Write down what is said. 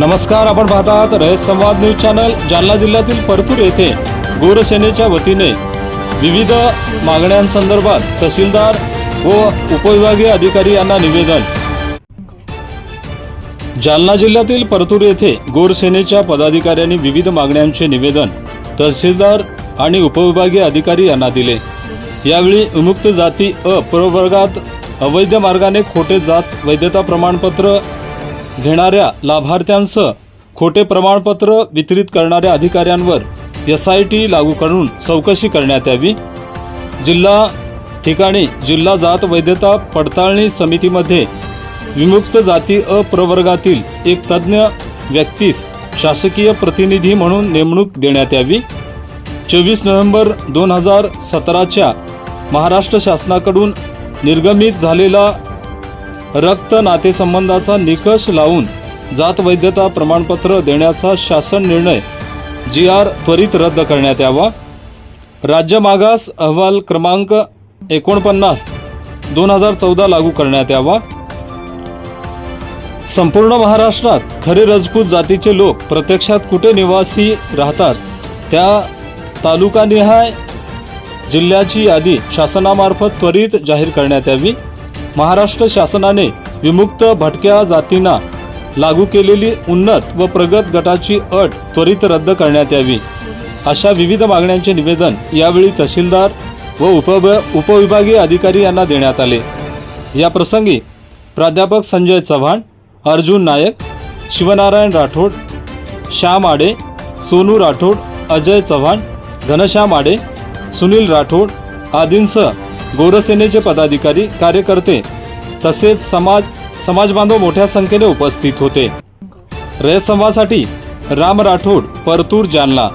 नमस्कार आपण पाहतात रयत संवाद न्यूज चॅनल जालना जिल्ह्यातील परतूर येथे गोरसेनेच्या वतीने विविध मागण्यांसंदर्भात तहसीलदार व उपविभागीय अधिकारी यांना निवेदन. जालना जिल्ह्यातील परतूर येथे गोरसेनेच्या पदाधिकाऱ्यांनी विविध मागण्यांचे निवेदन तहसीलदार आणि उपविभागीय अधिकारी यांना दिले. यावेळी विमुक्त जाती अ प्रवर्गात अवैध मार्गाने खोटे जात वैधता प्रमाणपत्र घेणाऱ्या लाभार्थ्यांसह खोटे प्रमाणपत्र वितरित करणाऱ्या अधिकाऱ्यांवर एस आय टी लागू करून चौकशी करण्यात यावी. जिल्हा ठिकाणी जिल्हा जात वैधता पडताळणी समितीमध्ये विमुक्त जाती अप्रवर्गातील एक तज्ज्ञ व्यक्तीस शासकीय प्रतिनिधी म्हणून नेमणूक देण्यात यावी. चोवीस नोव्हेंबर दोन हजार सतराच्या महाराष्ट्र शासनाकडून निर्गमित झालेला रक्त नातेसंबंधाचा निकष लावून जात वैद्यता प्रमाणपत्र देण्याचा शासन निर्णय जी आर त्वरित रद्द करण्यात यावा. राज्य मागास अहवाल क्रमांक एकोणपन्नास दोन हजार चौदा लागू करण्यात यावा. संपूर्ण महाराष्ट्रात खरे रजपूत जातीचे लोक प्रत्यक्षात कुठे निवासी राहतात त्या तालुकानिहाय जिल्ह्याची यादी शासनामार्फत त्वरित जाहीर करण्यात यावी. महाराष्ट्र शासनाने विमुक्त भटक्या जातींना लागू केलेली उन्नत व प्रगत गटाची अट त्वरित रद्द करण्यात यावी. अशा विविध मागण्यांचे निवेदन यावेळी तहसीलदार व उप उपविभागीय अधिकारी यांना देण्यात आले. या प्रसंगी प्राध्यापक संजय चव्हाण अर्जुन नायक शिवनारायण राठोड श्याम आडे सोनू राठोड अजय चव्हाण घनश्याम आडे सुनील राठोड आदींसह गोरसेनेचे पदाधिकारी कार्यकर्ते तसेच समाज समाजबांधव मोठ्या संख्येने उपस्थित होते. रयत संवासाठी राम राठोड परतूर जालना.